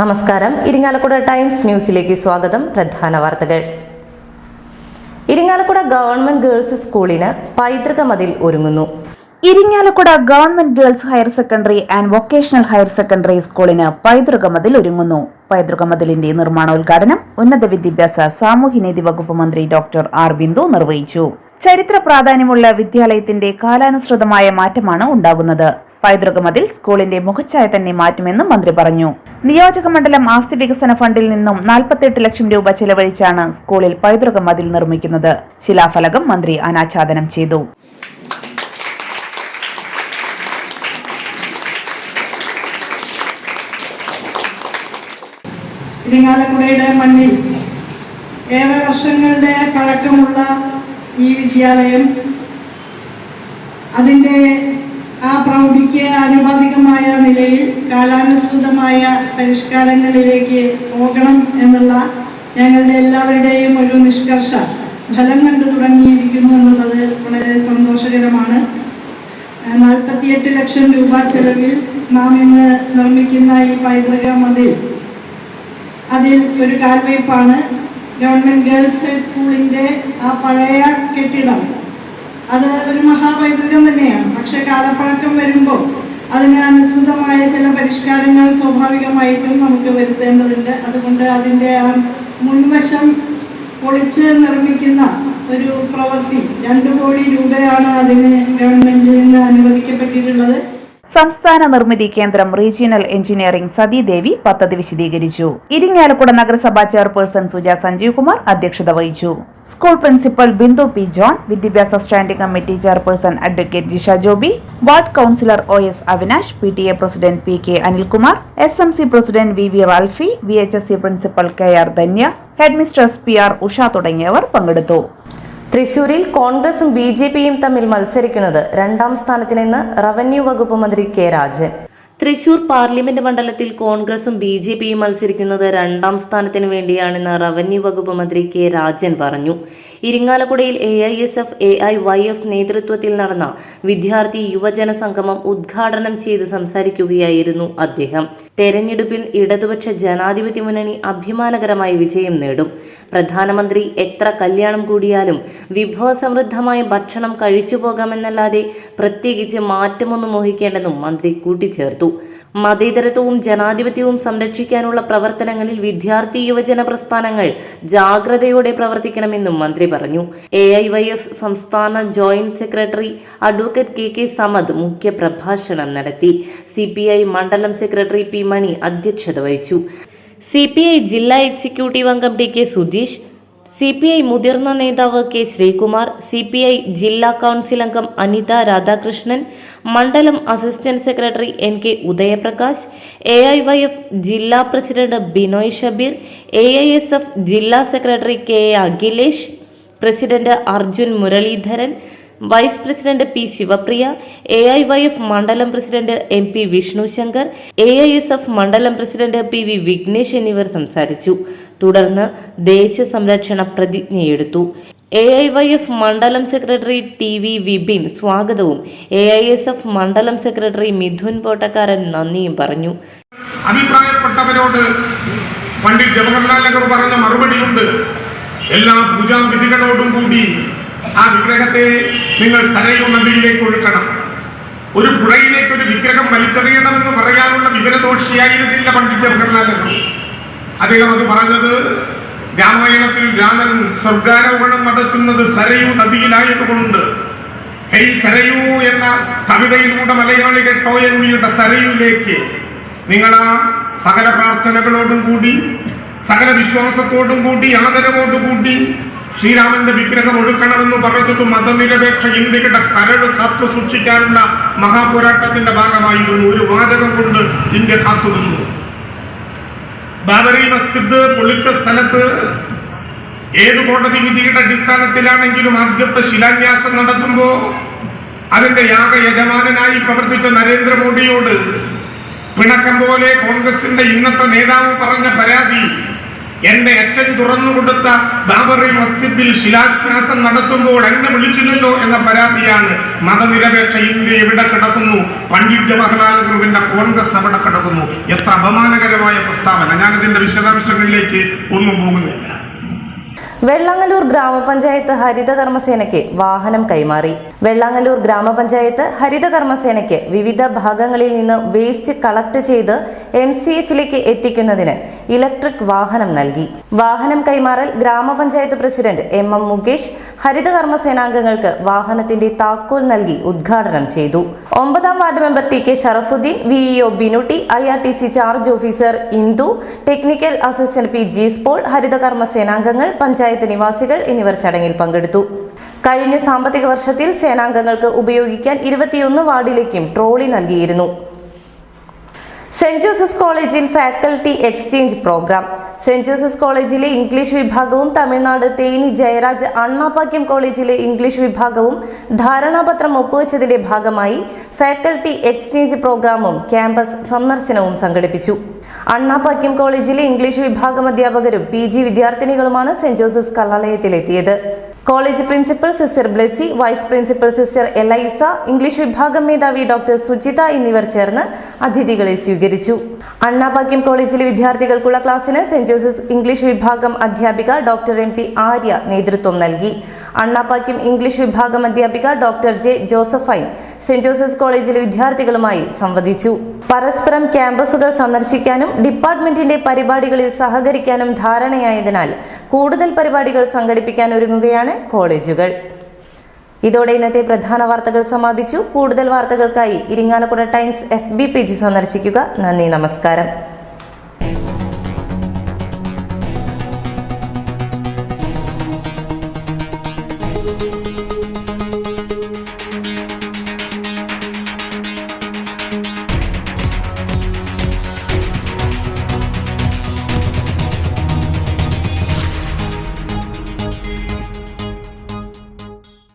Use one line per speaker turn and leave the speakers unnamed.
നമസ്കാരം. ഇരിങ്ങാലക്കുട ടൈംസ് ന്യൂസിലേക്ക് സ്വാഗതം. പ്രധാന വാർത്തകൾ. ഇരിങ്ങാലക്കുട ഗവൺമെന്റ് ഗേൾസ് സ്കൂളിന് പൈതൃക മതിൽ ഒരുങ്ങുന്നു.
Irinjalakuda government girls higher secondary and vocational higher secondary സ്കൂളിന് പൈതൃക മതിൽ ഒരുങ്ങുന്നു. പൈതൃക മതിലിന്റെ നിർമ്മാണോദ്ഘാടനം ഉന്നത വിദ്യാഭ്യാസ സാമൂഹ്യനീതി വകുപ്പ് മന്ത്രി ഡോക്ടർ ആർ ബിന്ദു നിർവഹിച്ചു. ചരിത്ര പ്രാധാന്യമുള്ള വിദ്യാലയത്തിന്റെ കാലാനുസൃതമായ മാറ്റമാണ് ഉണ്ടാകുന്നത്. പൈതൃക മതിൽ സ്കൂളിന്റെ മുഖച്ഛായ തന്നെ മാറ്റുമെന്നും മന്ത്രി പറഞ്ഞു. നിയോജക മണ്ഡലം ആസ്തി വികസന ഫണ്ടിൽ നിന്നും നാൽപ്പത്തെട്ട് ലക്ഷം രൂപ ചെലവഴിച്ചാണ് സ്കൂളിൽ പൈതൃക മതിൽ നിർമ്മിക്കുന്നത്. ശിലാഫലകം മന്ത്രി അനാച്ഛാദനം ചെയ്തു.
ഇരിങ്ങാലക്കുടയുടെ മണ്ണിൽ ഏറെ വർഷങ്ങളുടെ പഴക്കമുള്ള ഈ വിദ്യാലയം അതിന്റെ ആ പ്രൗഢിക്ക് ആനുപാതികമായ നിലയിൽ കാലാനുസൃതമായ പരിഷ്കാരങ്ങളിലേക്ക് പോകണം എന്നുള്ള ഞങ്ങളുടെ എല്ലാവരുടെയും ഒരു നിഷ്കർഷ. ഫലം കണ്ടു തുടങ്ങിയിരിക്കുന്നു എന്നുള്ളത് വളരെ സന്തോഷകരമാണ്. നാൽപ്പത്തിയെട്ട് ലക്ഷം രൂപ ചെലവിൽ നാം ഇന്ന് നിർമ്മിക്കുന്ന ഈ പൈതൃക മതിൽ. അതിൽ ഒരു കാൽവയ്പ്പാണ്. ഗവൺമെന്റ് ഗേൾസ് ഹൈ സ്കൂളിന്റെ ആ പഴയ കെട്ടിടം. അത് ഒരു മഹാപൈതൃകം തന്നെയാണ്. പക്ഷെ കാലപ്പഴക്കം വരുമ്പോൾ അതിന് അനുസൃതമായ ചില പരിഷ്കാരങ്ങൾ സ്വാഭാവികമായിട്ടും നമുക്ക് വരുത്തേണ്ടതുണ്ട്. അതുകൊണ്ട് അതിന്റെ ആ മുൻവശം പൊളിച്ച് നിർമ്മിക്കുന്ന ഒരു പ്രവൃത്തി രണ്ടു കോടി രൂപയാണ് അതിന് ഗവൺമെന്റിൽ നിന്ന് അനുവദിക്കപ്പെട്ടിട്ടുള്ളത്.
സംസ്ഥാന നിർമ്മിതി കേന്ദ്രം റീജിയണൽ എഞ്ചിനീയറിംഗ് സതീദേവി പദ്ധതി വിശദീകരിച്ചു. ഇരിങ്ങാലക്കുട നഗരസഭാ ചെയർപേഴ്സൺ സുജ സഞ്ജീവ് കുമാർ അധ്യക്ഷത വഹിച്ചു. School principal Bindu P John വിദ്യാഭ്യാസ standing committee chairperson advocate Jisha Joby ward councillor O S Avinash P T A president P K Anilkumar S M C president V V Ralphy V H S C principal K R Dhanya headmistress P R Usha തുടങ്ങിയവർ പങ്കെടുത്തു.
തൃശൂരിൽ കോൺഗ്രസും B J പിയും തമ്മിൽ മത്സരിക്കുന്നത് രണ്ടാം സ്ഥാനത്തിനെന്ന് revenue വകുപ്പ് മന്ത്രി കെ രാജൻ. തൃശൂർ പാർലമെന്റ് മണ്ഡലത്തിൽ കോൺഗ്രസും ബി ജെ പിയും മത്സരിക്കുന്നത് രണ്ടാം സ്ഥാനത്തിന് വേണ്ടിയാണെന്ന് റവന്യൂ വകുപ്പ് മന്ത്രി കെ രാജൻ പറഞ്ഞു. ഇരിങ്ങാലക്കുടയിൽ A I S F A I Y F നേതൃത്വത്തിൽ നടന്ന വിദ്യാർത്ഥി യുവജന സംഗമം ഉദ്ഘാടനം ചെയ്ത് സംസാരിക്കുകയായിരുന്നു അദ്ദേഹം. തെരഞ്ഞെടുപ്പിൽ ഇടതുപക്ഷ ജനാധിപത്യ മുന്നണി അഭിമാനകരമായി വിജയം നേടും. പ്രധാനമന്ത്രി എത്ര കല്യാണം കൂടിയാലും വിഭവസമൃദ്ധമായ ഭക്ഷണം കഴിച്ചു പോകാമെന്നല്ലാതെ പ്രത്യേകിച്ച് മാറ്റമൊന്നും മോഹിക്കേണ്ടെന്നും മന്ത്രി കൂട്ടിച്ചേർത്തു. മതേതരത്വവും ജനാധിപത്യവും സംരക്ഷിക്കാനുള്ള പ്രവർത്തനങ്ങളിൽ വിദ്യാർത്ഥി യുവജന പ്രസ്ഥാനങ്ങൾ ജാഗ്രതയോടെ പ്രവർത്തിക്കണമെന്നും മന്ത്രി പറഞ്ഞു. എ ഐ വൈ എഫ് സംസ്ഥാന joint secretary advocate K K Samad മുഖ്യ പ്രഭാഷണം നടത്തി. സി പി ഐ മണ്ഡലം സെക്രട്ടറി പി മണി അധ്യക്ഷത വഹിച്ചു. സി പി ഐ ജില്ലാ എക്സിക്യൂട്ടീവ് അംഗം T K Sudheesh C P I മുതിർന്ന നേതാവ് K Sreekumar C P I ജില്ലാ കൗൺസിൽ അംഗം അനിത രാധാകൃഷ്ണൻ മണ്ഡലം assistant secretary N K Udayaprakash A I Y F ജില്ലാ president Binoy Shabeer A I S F ജില്ലാ secretary K A Akhilesh president Arjun Muraleedharan vice president P Sivapriya A I Y F മണ്ഡലം president M P Vishnu Shankar A I S F മണ്ഡലം president P V Vignesh എന്നിവർ സംസാരിച്ചു. തുടർന്ന് ദേശീയ സംരക്ഷണ പ്രതിജ്ഞയെടുത്തു. A I Y F മണ്ഡലം secretary T V Vipin സ്വാഗതവും എ ഐ എസ് എഫ് മണ്ഡലം സെക്രട്ടറി മിഥുൻ പോട്ടക്കാരൻ നന്ദിയും പറഞ്ഞു.
അഭിപ്രായപ്പെട്ടവരോട് പണ്ഡിറ്റ് ജവഹർലാൽ നെഹ്റു പറഞ്ഞ മറുപടിയുണ്ട്. എല്ലാ പൂജാവിധികളോടും കൂടി ആ വിഗ്രഹത്തെ നിങ്ങൾ സരയു നദിയിലേക്ക് ഒഴുക്കണം. ഒരു പുഴയിലേക്ക് ഒരു വിഗ്രഹം വലിച്ചെറിയണമെന്ന് പറയാനുള്ള വിവരദോഷിയായിരുന്നില്ല പണ്ഡിറ്റ് ജവഹർലാൽ അദ്ദേഹം അത് പറഞ്ഞത് രാമായണത്തിൽ രാമൻ സ്വർഗാരോഹണം നടത്തുന്നത് സരയു നദിയിലായതുകൊണ്ട്. ഹെയ് സരയു എന്ന കവിതയിലൂടെ മലയാളികൾ ടോയൻവിയുടെ സരയുലേക്ക്. നിങ്ങൾ ആ സകല പ്രാർത്ഥനകളോടും കൂടി സകല വിശ്വാസത്തോടും കൂടി ആദരവോടും കൂടി ശ്രീരാമന്റെ വിഗ്രഹം ഒഴുക്കണമെന്ന് പറഞ്ഞത് മതനിരപേക്ഷ ഇന്ത്യയുടെ കരട് കാത്തു സൂക്ഷിക്കാനുള്ള മഹാപോരാട്ടത്തിന്റെ ഭാഗമായിരുന്നു. ഒരു വാചകം കൊണ്ട് ഇന്ത്യ കാത്തുനിന്നു ബാബറി മസ്ജിദ് പൊളിച്ച സ്ഥലത്ത് ഏത് കോടതി വിധിയുടെ അടിസ്ഥാനത്തിലാണെങ്കിലും ആദ്യത്തെ ശിലാന്യാസം നടത്തുമ്പോ അതിന്റെ യാഗ യജമാനായി പ്രവർത്തിച്ച നരേന്ദ്രമോദിയോട് പിണക്കം പോലെ കോൺഗ്രസിന്റെ ഇന്നത്തെ നേതാവ് പറഞ്ഞ പരാതി എന്റെ അച്ഛൻ തുറന്നു കൊടുത്ത ബാബറി മസ്ജിദിൽ ശിലാന്യാസം നടത്തുമ്പോൾ എന്നെ വിളിച്ചില്ലല്ലോ എന്ന പരാതിയാണ് മതനിരപേക്ഷ ഇന്ത്യ ഇവിടെ കിടക്കുന്നു? പണ്ഡിറ്റ് ജവഹർലാൽ നെഹ്റുവിന്റെ കോൺഗ്രസ് അവിടെ കിടക്കുന്നു. എത്ര അപമാനകരമായ പ്രസ്താവന. ഞാനിതിന്റെ വിശദാംശങ്ങളിലേക്ക് ഒന്നും പോകുന്നില്ല.
വെള്ളാങ്ങല്ലൂർ ഗ്രാമപഞ്ചായത്ത് ഹരിത കർമ്മസേനയ്ക്ക് വാഹനം കൈമാറി. വെള്ളങ്ങല്ലൂർ ഗ്രാമപഞ്ചായത്ത് ഹരിത കർമ്മസേനയ്ക്ക് വിവിധ ഭാഗങ്ങളിൽ നിന്ന് വേസ്റ്റ് കളക്ട് ചെയ്ത് എം സി എഫിലേക്ക് എത്തിക്കുന്നതിന് ഇലക്ട്രിക് വാഹനം നൽകി. വാഹനം കൈമാറൽ ഗ്രാമപഞ്ചായത്ത് പ്രസിഡന്റ് എം എം മുകേഷ് ഹരിത കർമ്മസേനാംഗങ്ങൾക്ക് വാഹനത്തിന്റെ താക്കോൽ നൽകി ഉദ്ഘാടനം ചെയ്തു. ഒമ്പതാം ward member T K Sharafudheen VEO Binutty I R T C charge officer Indu technical assistant P G സ്പോൾ ഹരിത കർമ്മസേനാംഗങ്ങൾ പഞ്ചായത്ത് നിവാസികൾ എന്നിവർ ചടങ്ങിൽ പങ്കെടുത്തു. കഴിഞ്ഞ സാമ്പത്തിക വർഷത്തിൽ സേനാംഗങ്ങൾക്ക് ഉപയോഗിക്കാൻ ഇരുപത്തിയൊന്ന് വാർഡിലേക്കും ട്രോളി നൽകിയിരുന്നു. സെന്റ് ജോസഫ്സ് കോളേജിൽ faculty exchange programme saint Joseph's കോളേജിലെ ഇംഗ്ലീഷ് വിഭാഗവും തമിഴ്നാട് തേനി ജയരാജ് അണ്ണാപ്പാക്യം കോളേജിലെ ഇംഗ്ലീഷ് വിഭാഗവും ധാരണാപത്രം ഒപ്പുവെച്ചതിന്റെ ഭാഗമായി ഫാക്കൽറ്റി എക്സ്ചേഞ്ച് പ്രോഗ്രാമും ക്യാമ്പസ് സന്ദർശനവും സംഘടിപ്പിച്ചു. അണ്ണാപ്പാക്യം കോളേജിലെ ഇംഗ്ലീഷ് വിഭാഗം അധ്യാപകരും പി ജി വിദ്യാർത്ഥിനികളുമാണ് saint Joseph's കലാലയത്തിലെത്തിയത്. College principal sister Blessy vice principal sister Elisa English വിഭാഗം മേധാവി ഡോക്ടർ സുജിത എന്നിവർ ചേർന്ന് അതിഥികളെ സ്വീകരിച്ചു. അണ്ണാപാക്യം കോളേജിലെ വിദ്യാർത്ഥികൾക്കുള്ള ക്ലാസ്സിന് സെന്റ് ജോസഫ്സ് ഇംഗ്ലീഷ് വിഭാഗം അധ്യാപിക ഡോക്ടർ എം പി ആര്യ നേതൃത്വം നൽകി. അണ്ണാപ്പാക്യം ഇംഗ്ലീഷ് വിഭാഗം അധ്യാപിക doctor J Josephine saint Joseph's കോളേജിലെ വിദ്യാർത്ഥികളുമായി സംവദിച്ചു. പരസ്പരം ക്യാമ്പസുകൾ സന്ദർശിക്കാനും ഡിപ്പാർട്ട്മെന്റിന്റെ പരിപാടികളിൽ സഹകരിക്കാനും ധാരണയായതിനാൽ കൂടുതൽ പരിപാടികൾ സംഘടിപ്പിക്കാൻ ഒരുങ്ങുകയാണ് കോളേജുകൾ. ഇതോടെ ഇന്നത്തെ പ്രധാന വാർത്തകൾ സമാപിച്ചു. കൂടുതൽ വാർത്തകൾക്കായി Irinjalakuda Times F B page സന്ദർശിക്കുക. നന്ദി നമസ്കാരം.